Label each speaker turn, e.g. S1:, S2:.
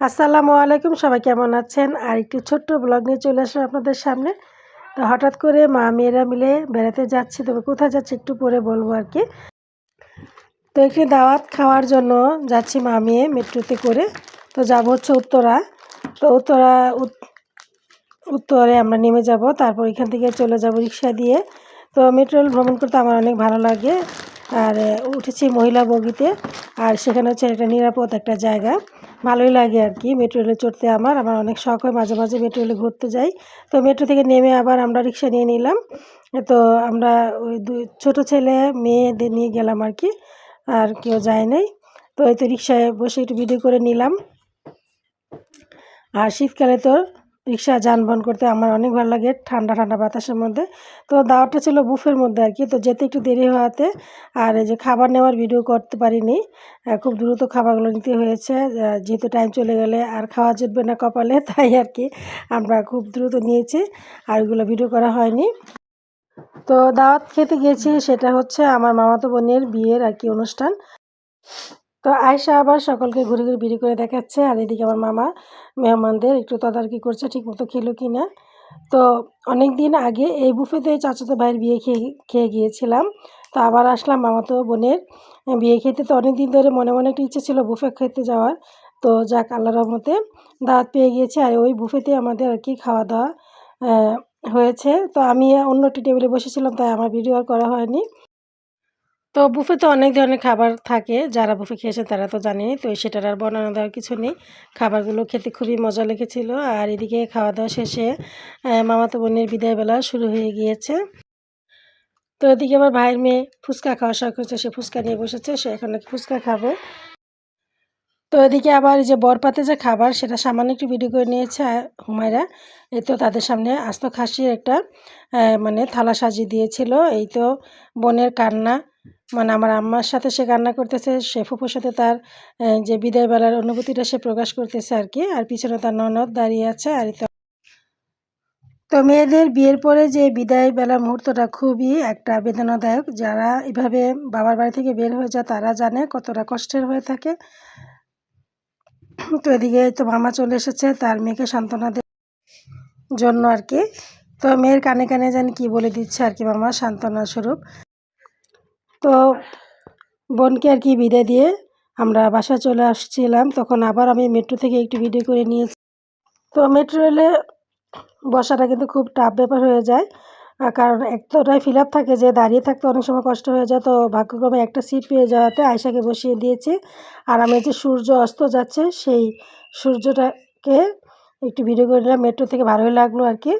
S1: আসসালামু আলাইকুম, সবাই কেমন আছেন? আর একটি ছোট্ট ব্লগ নিয়ে চলে আসলাম আপনাদের সামনে। তো হঠাৎ করে মা মেয়েরা মিলে বেড়াতে যাচ্ছি, তবে কোথায় যাচ্ছি একটু পরে বলব আর কি। তো একটি দাওয়াত খাওয়ার জন্য যাচ্ছি মা মেয়ে মেট্রোতে করে। তো যাব হচ্ছে উত্তরা। তো উত্তরা উত্তরে আমরা নেমে যাব, তারপর এখান থেকে চলে যাব রিক্সা দিয়ে। তো মেট্রো রেল ভ্রমণ করতে আমার অনেক ভালো লাগে। আর উঠেছি মহিলা বগিতে। আর সেখানে হচ্ছে একটা নিরাপদ একটা জায়গা। ভালোই লাগে আর কি, মেট্রো রেলে চড়তে আমার। আমার অনেক শখ হয়, মাঝে মাঝে মেট্রো রেলে ঘুরতে যাই। তো মেট্রো থেকে নেমে আবার আমরা রিক্সা নিয়ে নিলাম। তো আমরা ওই দুই ছোটো ছেলে মেয়েদের নিয়ে গেলাম আর কি। আর কেউ যায় নাই। তো এই তো রিক্সায় বসে একটু ভিডিও করে নিলাম। আর শীতকালে তো রিক্সা যানবাহন করতে আমার অনেক ভালো লাগে ঠান্ডা ঠান্ডা বাতাসের মধ্যে। তো দাওয়াটা ছিল বুফের মধ্যে আর কি, তো যেতে একটু দেরি হওয়াতে আর এই যে খাবার নেওয়ার ভিডিও করতে পারিনি। খুব দ্রুত খাবারগুলো নিতে হয়েছে যেহেতু টাইম চলে গেলে আর খাওয়া জুটবে না কপালে, তাই আর কি আমরা খুব দ্রুত নিয়েছি আর ওগুলো ভিডিও করা হয়নি। তো দাওয়াত খেতে গিয়েছি সেটা হচ্ছে আমার মামাতো বোনের বিয়ের আর কি অনুষ্ঠান। তো আয়সা আবার সকলকে ঘুরে ঘুরে বিড়ি করে দেখাচ্ছে, আর এদিকে আমার মামা মেহমানদের একটু তদারকি করছে ঠিক মতো খেলো কি না তো অনেক দিন আগে এই বুফেতে চাচাতো ভাইয়ের বিয়ে খেয়ে খেয়ে গিয়েছিলাম। তো আবার আসলাম মামাতো বোনের বিয়ে খেতে। তো অনেক দিন ধরে মনে মনে একটা ইচ্ছে ছিল বুফে খেতে যাওয়ার। তো যাক, আল্লাহ রহমতে দাঁত পেয়ে গিয়েছে, আর ওই বুফেতে আমাদের আর কি খাওয়া দাওয়া হয়েছে। তো আমি অন্য একটি টেবিলে বসেছিলাম, তাই আমার ভিডিও আর করা হয়নি। তো বুফেতে অনেক ধরনের খাবার থাকে, যারা বুফে খেয়েছে তারা তো জানেনি তো সেটার আর বর্ণনা দেওয়ার কিছু নেই। খাবারগুলো খেতে খুবই মজা লেগেছিল। আর এদিকে খাওয়া দাওয়া শেষে মামাতো বোনের বিদায়বেলা শুরু হয়ে গিয়েছে। তো এদিকে আমার ভাইয়ের মেয়ে ফুচকা খাওয়া শখ হচ্ছে সে ফুচকা নিয়ে বসেছে, সে এখন নাকি ফুচকা খাবে। তো এদিকে আবার যে বরপাতে যে খাবার, সেটা সামান্য একটু ভিডিও করে নিয়েছে হুমায়রা। এই তো তাদের সামনে আস্ত খাসির একটা মানে থালা সাজিয়ে দিয়েছিল। এই তো বোনের কান্না মানে আমার আম্মার সাথে সে কান্না করতেছে, সে ফুপুর সাথে তার যে বিদায় বেলার অনুভূতিটা সে প্রকাশ করতেছে আর কি। আর পিছনে তার ননদ দাঁড়িয়ে আছে আর তো মেয়েদের বিয়ের পরে যে বিদায় বেলার মুহূর্তটা খুবই একটা বেদনাদায়ক। যারা এভাবে বাবার বাড়ি থেকে বের হয়ে যায়, তারা জানে কতটা কষ্টের হয়ে থাকে। তো এদিকে তো মামা চলে এসেছে, তার মেয়েকে সান্ত্বনা জন্য আর কি। তো মেয়ের কানে কানে জানি কি বলে দিচ্ছে আর কি মামা সান্ত্বনা স্বরূপ। তো বোনকে আর কি বিদায় দিয়ে আমরা বাসা চলে আসছিলাম। তখন আবার আমি মেট্রো থেকে একটু ভিডিও করে নিয়েছি। তো মেট্রো রেলে বসাটা কিন্তু খুব টাফ ব্যাপার হয়ে যায়। কারণ একটাই ফিল আপ থাকে যে দাঁড়িয়ে থাকতে অনেক সময় কষ্ট হয়ে যায়। তো ভাগ্যক্রমে একটা সিট পেয়ে যাওয়াতে আয়সাকে বসিয়ে দিয়েছি। আর আমি যে সূর্য অস্ত যাচ্ছে, সেই সূর্যটাকে একটু ভিডিও করে নিলাম। মেট্রো থেকে ভালোই লাগল আর কি।